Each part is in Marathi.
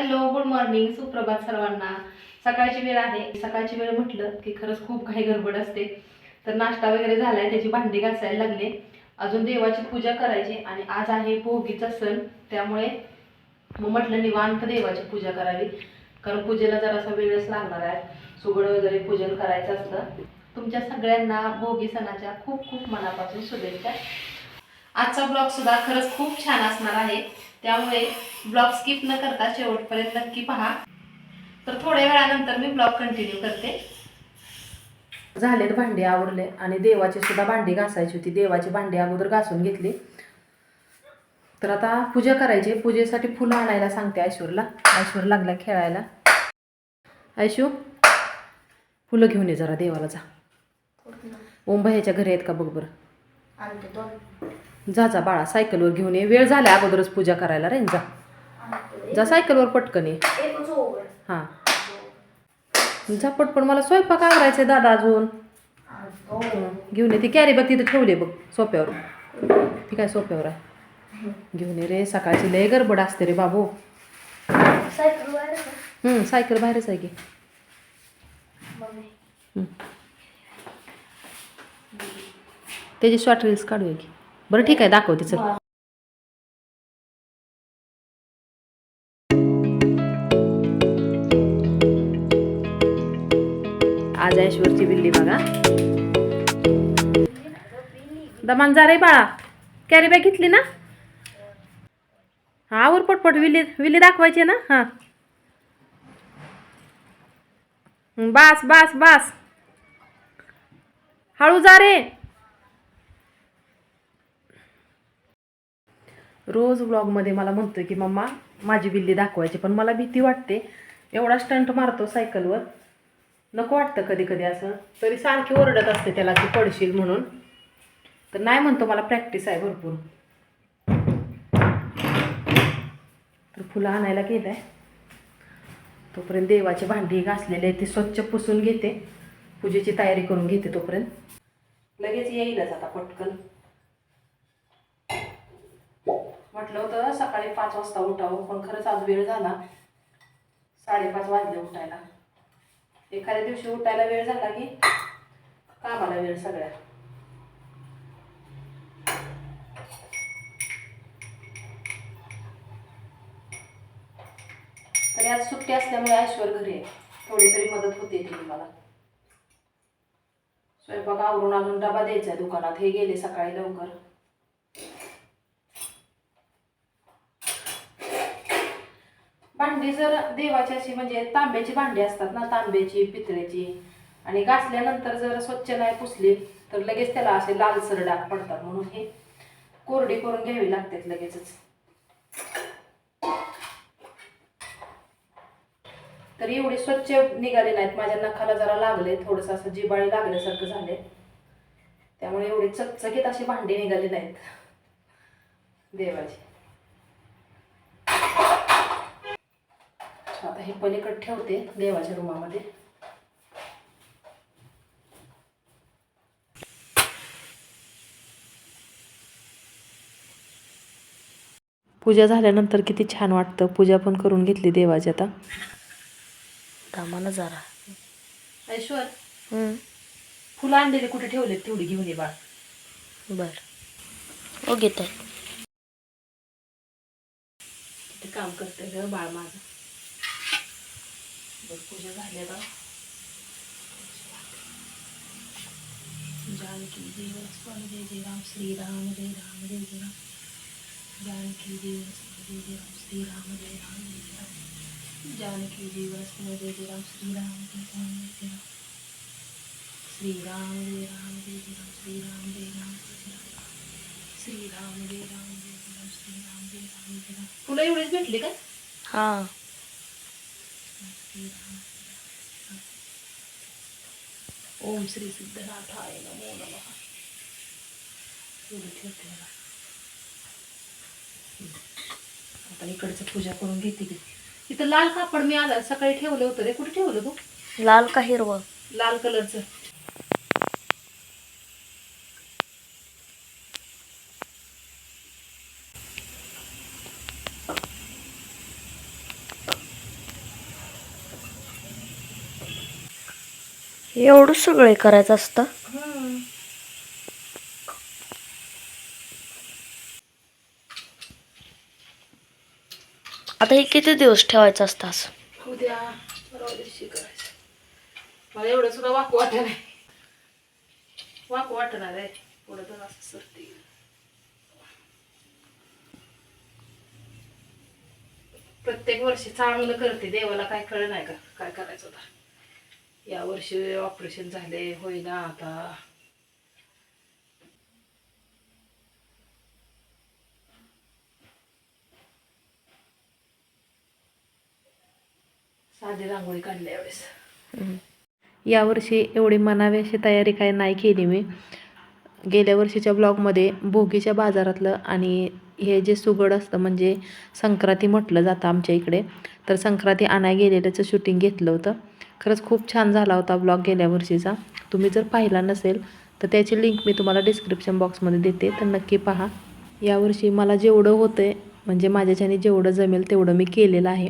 हॅलो गुड मॉर्निंग सुप्रभात सर्वांना. सकाळची वेळ आहे. सकाळची वेळ म्हटलं की खरंच खूप काही गडबड असते. तर नाश्ता वगैरे झालाय त्याची भांडी घासायला लागले. अजून देवाची पूजा करायची आणि आज आहे भोगीचा सण. त्यामुळे मग म्हटलं निवांत देवाची पूजा करावी. कारण पूजेला जरासा वेळच लागणार आहे. सुगड वगैरे पूजन करायचं असतं. तुमच्या सगळ्यांना भोगी सणाच्या खूप खूप मनापासून शुभेच्छा. आजचा ब्लॉग सुद्धा खरंच खूप छान असणार आहे. त्यामुळे ब्लॉग स्किप न करता शेवटपर्यंत नक्की पहा. तर थोड्या वेळानंतर मी ब्लॉग कंटिन्यू करते. झालेत भांडी आवरले आणि देवाची सुद्धा भांडी घासायची होती. देवाची भांडी अगोदर घासून घेतली. तर आता पूजा करायची. पूजेसाठी फुलं आणायला सांगते ऐश्वरला. ऐश्वर लागला खेळायला. ऐशू फुलं घेऊन ये जरा देवाला जा. ओम भैयाच्या घरी आहेत का? बघ बरं. आणते दोन जा जा बाळा सायकलवर घेऊन ये. वेळ झाला अगोदरच पूजा करायला रे जा. जा सायकलवर पटकन ये. हां. जा पटपण मला स्वयंपाक आवरायचा दादा अजून. घेऊन ये. ती कॅरी बघ तिथे ठेवली बघ सोप्यावर ती काय सोप्यावर आहे? घेऊन ये रे सकाळची लय गडबड असते रे बाबू. सायकल सायकल बाहेरच आहे की. त्याची शॉर्ट रील्स काढूया की. बरं ठीक आहे दाखवते चल आज ऐश्वरची बिल्ली बघा. दमान जा रे बाळा. कॅरी बॅग घेतली ना? हा आवर पटपट विली विली दाखवायची ना? हां. बास बास बास. हळू जा रे. रोज व्लॉगमध्ये मला म्हणतोय की मम्मा माझी बिल्ली दाखवायची. पण मला भीती वाटते एवढा स्टंट मारतो सायकलवर नको वाटतं कधी कधी असं. तरी सारखी ओरडत असते त्याला की पडशील म्हणून. तर नाही म्हणतो मला प्रॅक्टिस आहे भरपूर. तर फुलं आणायला गेलं आहे तोपर्यंत देवाची भांडी घासलेली आहे ती स्वच्छ पुसून घेते. पूजेची तयारी करून घेते तोपर्यंत. लगेच येईलच आता पटकन. म्हटलं होतं सकाळी पाच वाजता उठावं पण खरंच आज वेळ झाला. साडेपाच वाजले उठायला. एखाद्या दिवशी उठायला वेळ झाला की कामाला वेळ सगळ्या. तरी आज सुट्टी असल्यामुळे ऐश्वर घरी आहे. थोडी तरी मदत होते ती मला स्वयंपाक आवरून अजून डबा द्यायचा आहे दुकानात. हे गेले सकाळी लवकर. भांडी जर देवाची अशी म्हणजे तांब्याची भांडी असतात ना तांब्याची पितळेची आणि घासल्यानंतर जर स्वच्छ नाही पुसली तर लगेच त्याला असे लालसर डाग पडतात म्हणून हे कोरडी करून घ्यावी लागतात लगेचच. तर एवढी स्वच्छ निघाली नाहीत माझ्या नखाला जरा लागले थोडंसं असं जिबाळी लागल्यासारखं झाले. त्यामुळे एवढी चकचकीत अशी भांडी निघाली नाहीत. देवाची आता हे पलीकडे ठेवते देवाच्या रूमामध्ये. पूजा झाल्यानंतर किती छान वाटतं. पूजा पण करून घेतली देवाची आता. कामाला जरा. ऐश्वर फुलं आणलेली कुठे ठेवले तेवढी घेऊन ये बाळ. बर. ओ घेत काम करते ग बाळ माझं. पूजा झाली आता जानकी देवस्वामी जय जय राम श्रीराम जय राम जय जय राम जानकी देवस्वामी जय जय राम श्रीराम जय राम जय जय राम जानकी देवस्वामी जय जय राम श्रीराम जय राम जय जय राम श्रीराम जय राम जय जय राम श्रीराम जय राम जय जय राम श्रीराम जय राम जय जय राम श्रीराम जय राम जय राम तुला एवढेच भेटले का हां ओम श्री सिद्धनाथाय नमो नम ठेवते आता इकडचं पूजा करून घेते की इथं लाल कापड मी आला सकाळी ठेवलं होतं रे कुठे ठेवलं तू लाल का हिरवं लाल कलरचं एवढं सगळे करायचं असतं. आता हे किती दिवस ठेवायचं असतं असं? उद्या परवा दिवशी करायचं. मला एवढं सुद्धा वाकू वाटत नाही. वाकू वाटणार आहे. पुढं तर असं सरते. प्रत्येक वर्षी चांगलं करते. देवाला काय कळ नाही का? काय करायचं होतं या वर्षी ऑपरेशन झाले होईना आता. साधी रांगोळी काढली यावेळेस. यावर्षी एवढी मनावी अशी तयारी काय नाही केली मी. गेल्या वर्षीच्या ब्लॉगमध्ये भोगीच्या बाजारातलं आणि हे जे सुगड असतं म्हणजे संक्रांती म्हटलं जातं आमच्या इकडे तर संक्रांती आणाय गेलेल्याचं शूटिंग घेतलं होतं. खरंच खूप छान झाला होता ब्लॉग गेल्या वर्षीचा तुम्ही जर पाहिला नसेल तर त्याची लिंक मी तुम्हाला डिस्क्रिप्शन बॉक्समध्ये देते. तर नक्की पहा. यावर्षी मला जेवढं होतं आहे म्हणजे माझ्याच्याने जेवढं जमेल तेवढं मी केलेलं आहे.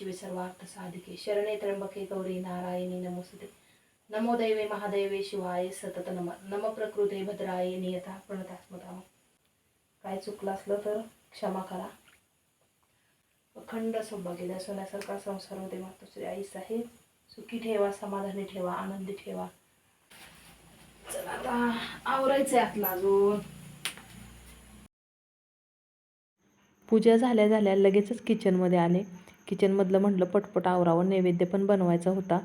मंगल्य साधिके शरणे त्र्यंबके गौरी नारायणी नमोसुते नमो दैवे महादैवे शिवाय सतत नम नम प्रकृते भद्राय नियता प्रणतास्मता काय चुकलं असलं तर क्षमा करा. अखंड सौभाग्य सोन्यासारखा संसार होते मातोश्री आई साहेब. सुखी ठेवा समाधानी ठेवा आनंदी ठेवा. चला आता आहे आतला अजून. पूजा झाल्या झाल्या लगेचच किचनमध्ये आले. किचनमधलं म्हटलं पटपट आवरावं नैवेद्य पण बनवायचा होता.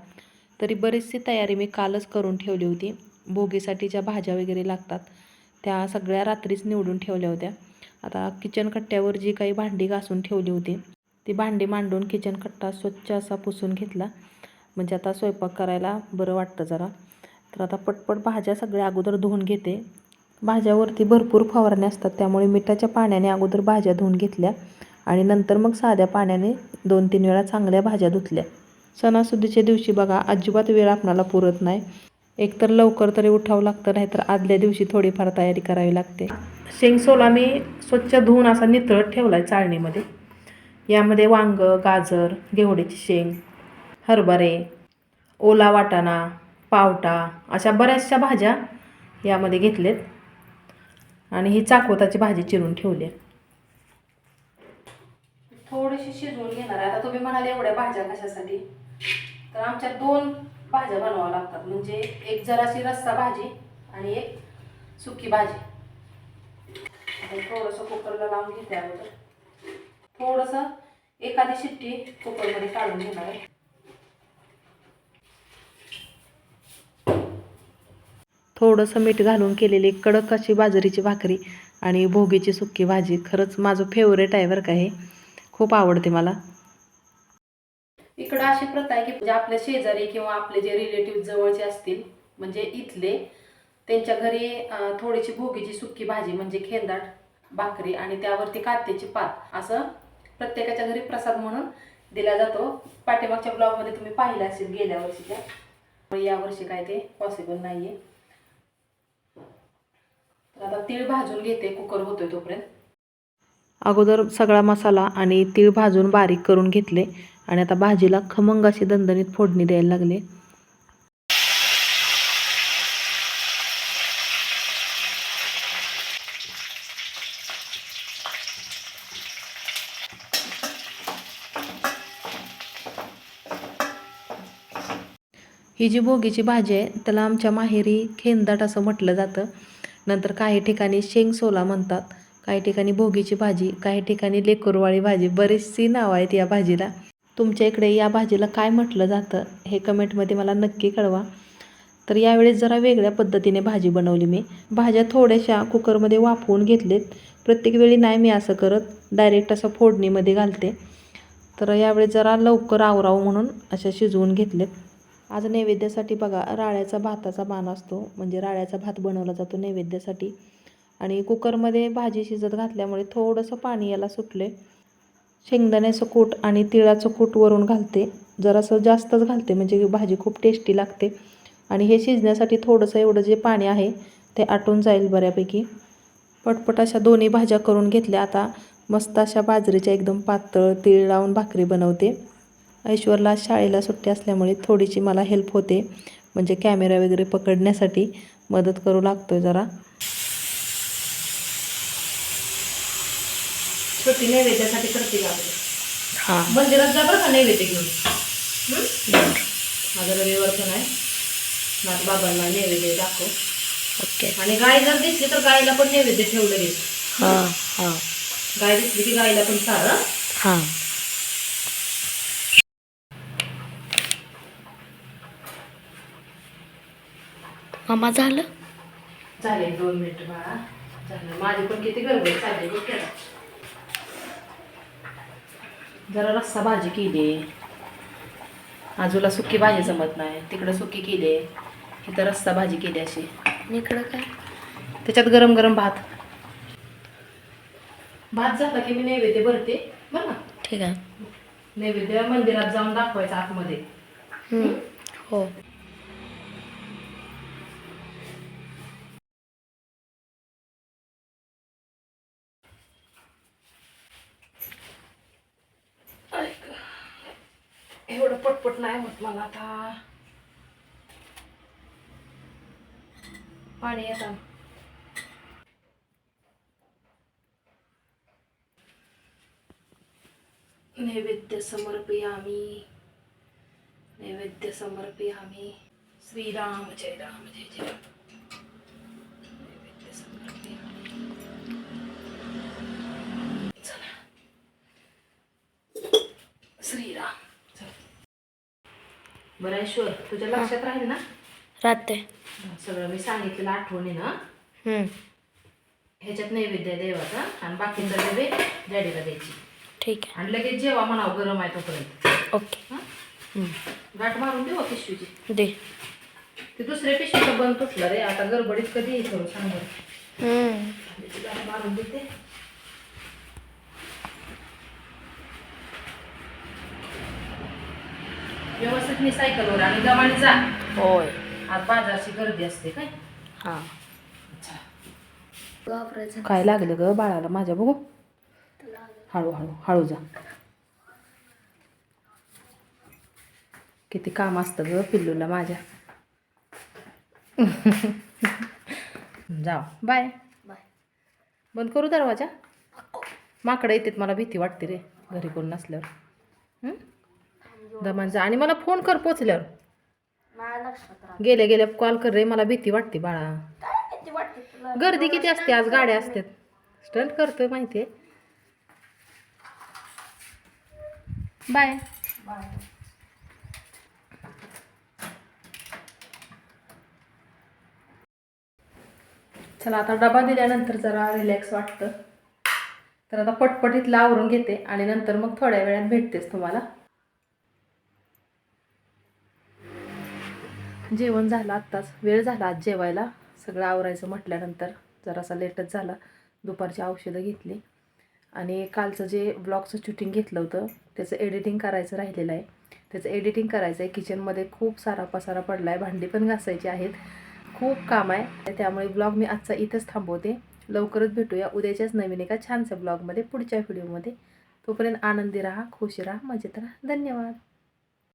तरी बरीचशी तयारी मी कालच करून ठेवली होती. भोगीसाठी ज्या भाज्या वगैरे लागतात त्या सगळ्या रात्रीच निवडून ठेवल्या होत्या. आता किचन कट्ट्यावर जी काही भांडी घासून ठेवली होती ती भांडी मांडून किचन कट्टा स्वच्छ असा पुसून घेतला. म्हणजे आता स्वयंपाक करायला बरं वाटतं जरा. तर आता पटपट भाज्या सगळ्या अगोदर धुवून घेते. भाज्यावरती भरपूर फवारण्या असतात त्यामुळे मिठाच्या पाण्याने अगोदर भाज्या धुवून घेतल्या. आणि नंतर मग साध्या पाण्याने दोन तीन वेळा चांगल्या भाज्या धुतल्या. सणासुदीच्या दिवशी बघा अजिबात वेळ आपणाला पुरत नाही. एकतर लवकर तरी उठावं लागतं नाहीतर आदल्या दिवशी थोडीफार तयारी करावी लागते. शेंगसोला मी स्वच्छ धुवून असा नितळत ठेवला आहे चाळणीमध्ये. यामध्ये वांग गाजर घेवड्याची शेंग हरभरे ओला वाटाणा पावटा अशा बऱ्याचशा भाज्या यामध्ये घेतलेत. आणि ही चाकवताची भाजी चिरून ठेवली आहे. थोडीशी शिजवून घेणार. आहे आता तुम्ही म्हणाल एवढ्या भाज्या कशासाठी? तर आमच्या दोन भाज्या बनवाव्या लागतात. म्हणजे एक जराशी रस्सा भाजी आणि एक सुकी भाजी. आता थोडंसं कुकरला लावून घेते अगोदर. थोडंसं एखादी शिट्टी कुकरमध्ये काढून घेणार आहे. थोडंसं मीठ घालून केलेली कडक अशी बाजरीची भाकरी आणि भोगीची सुकी भाजी खरंच माझं फेवरेट आहे बरं का हे. खूप आवडते मला. इकडं अशी प्रथा आहे की म्हणजे आपल्या शेजारी किंवा आपले जे रिलेटिव्ह जवळचे असतील म्हणजे इथले त्यांच्या घरी थोडीशी भोगीची सुक्की भाजी म्हणजे खेंदाट भाकरी आणि त्यावरती कात्याची पात असं प्रत्येकाच्या घरी प्रसाद म्हणून दिला जातो. पाठीमागच्या ब्लॉगमध्ये तुम्ही पाहिलं असेल गेल्या वर्षीच्या यावर्षी काय ते पॉसिबल नाही आहे तर आता तीळ भाजून घेते कुकर होतोय तोपर्यंत. अगोदर सगळा मसाला आणि तीळ भाजून बारीक करून घेतले आणि आता भाजीला खमंग अशी दणदणीत फोडणी द्यायला लागले. ही जी भोगीची भाजी आहे त्याला आमच्या माहेरी खेंदाट असं म्हटलं जातं. नंतर काही ठिकाणी शेंग सोला म्हणतात. काही ठिकाणी भोगीची भाजी काही ठिकाणी लेकरवाळी भाजी बरीचशी नावं आहेत या भाजीला. तुमच्या इकडे या भाजीला काय म्हटलं जातं हे कमेंटमध्ये मला नक्की कळवा. तर यावेळेस जरा वेगळ्या पद्धतीने भाजी बनवली मी. भाज्या थोड्याशा कुकरमध्ये वाफवून घेतलेत. प्रत्येक वेळी नाही मी असं करत. डायरेक्ट असं फोडणीमध्ये घालते. तर यावेळेस जरा लवकर आवरावं म्हणून अशा शिजवून घेतलेत. आज नैवेद्यासाठी बघा राळ्याचा भाताचा मान असतो. म्हणजे राळ्याचा भात बनवला जातो नैवेद्यासाठी. आणि कुकरमध्ये भाजी शिजत घातल्यामुळे थोडंसं पाणी याला सुटले. शेंगदाण्याचं कूट आणि तिळाचं कूट वरून घालते. जरासं जास्तच घालते म्हणजे भाजी खूप टेस्टी लागते. आणि हे शिजण्यासाठी थोडंसं एवढं जे पाणी आहे ते आटून जाईल बऱ्यापैकी. पटपट अशा दोन्ही भाज्या करून घेतल्या. आता मस्त अशा बाजरीच्या एकदम पातळ तीळ लावून भाकरी बनवते. ऐश्वरला शाळेला सुट्टी असल्यामुळे थोडीशी मला हेल्प होते. म्हणजे कॅमेरा वगैरे पकडण्यासाठी मदत करू लागतो जरा. छोटी नैवेद्यासाठी करते का हां. मंदिरात जा बरं का नैवेद्य घेऊन? माझं रविवारचं नाही माझ्या बाबांना नैवेद्य दाखव. ओके. आणि गाय जर दिसली तर गायला पण नैवेद्य ठेवलं गे हां हां. गाय दिसली की गायला पण चाळ हं? मामा झालं? चालेल दोन मिनिट बाळा. झालं. माझी पण किती गडबड चालली बघ. जरा रस्सा भाजी केली. आजूला सुकी भाजी जमत नाही. तिकडं सुकी केली. इथं रस्सा भाजी केली अशी. इकडं काय? त्याच्यात गरम गरम भात. भात झाला की मी नैवेद्य भरते. बरं ना ठीक आहे. नैवेद्य मंदिरात जाऊन दाखवायचा आतमध्ये. हो. पटपट नाही होत मला आता. पाणी येतं नैवेद्य समर्पयामी. नैवेद्य समर्पयामी. श्रीराम जय राम जय जय बरं ऐश्वर तुझ्या लक्षात राहील ना? राहते. सगळं मी सांगितलेलं आठवणी ना हम्म. ह्याच्यात नैवेद्य आहे देवाचा आणि बाकीचा डबे डॅडीला द्यायची. ठीक आहे. आणि लगेच जेव्हा म्हणावं गरम आहे तोपर्यंत. ओके. हं? हम्म. गाठ मारून देऊ पिशवीची? दे. ते दुसऱ्या पिशवीचं बंद तुटलं रे आता गडबडीत कधी करू सांग बरं. हम्म. गाठ मारून देते. व्यवस्थित मी सायकलवर आणि गमाने जा. होय. आज बाजारची गर्दी असते काय? हां. काय लागलं ग बाळाला माझ्या बघू? हळू हळू हळू जा. किती काम असतं ग पिल्लूला माझ्या. जाऊ बाय. बाय. बंद करू दरवाजा? माकडं येतात मला भीती वाटते रे. घरी कोण नसल्यावर. हं? दमान जा आणि मला फोन कर पोचल्यावर. गेल्या गेल्या कॉल कर रे मला भीती वाटते बाळा. गर्दी किती असते आज गाड्या असतात. स्टंट करतोय माहितीये. बाय चला आता डबा दिल्यानंतर जरा रिलॅक्स वाटतं. तर आता पटपट इथलं आवरून घेते आणि नंतर मग थोड्या वेळात भेटतेच तुम्हाला. जेवण झालं आत्ताच. वेळ झाला आज जेवायला. सगळं आवरायचं म्हटल्यानंतर जरासा लेटच झाला. दुपारची औषधं घेतली. आणि कालचं जे ब्लॉगचं शूटिंग घेतलं होतं त्याचं एडिटिंग करायचं राहिलेलं आहे. त्याचं एडिटिंग करायचं आहे. किचनमध्ये खूप सारा पसारा पडला आहे भांडी पण घासायची आहेत. खूप काम आहे. त्यामुळे ब्लॉग मी आजचा इथंच थांबवते. लवकरच भेटूया उद्याच्याच नवीन एका छानशा ब्लॉगमध्ये पुढच्या व्हिडिओमध्ये तोपर्यंत आनंदी राहा खुश राहा मजेत राहा. धन्यवाद.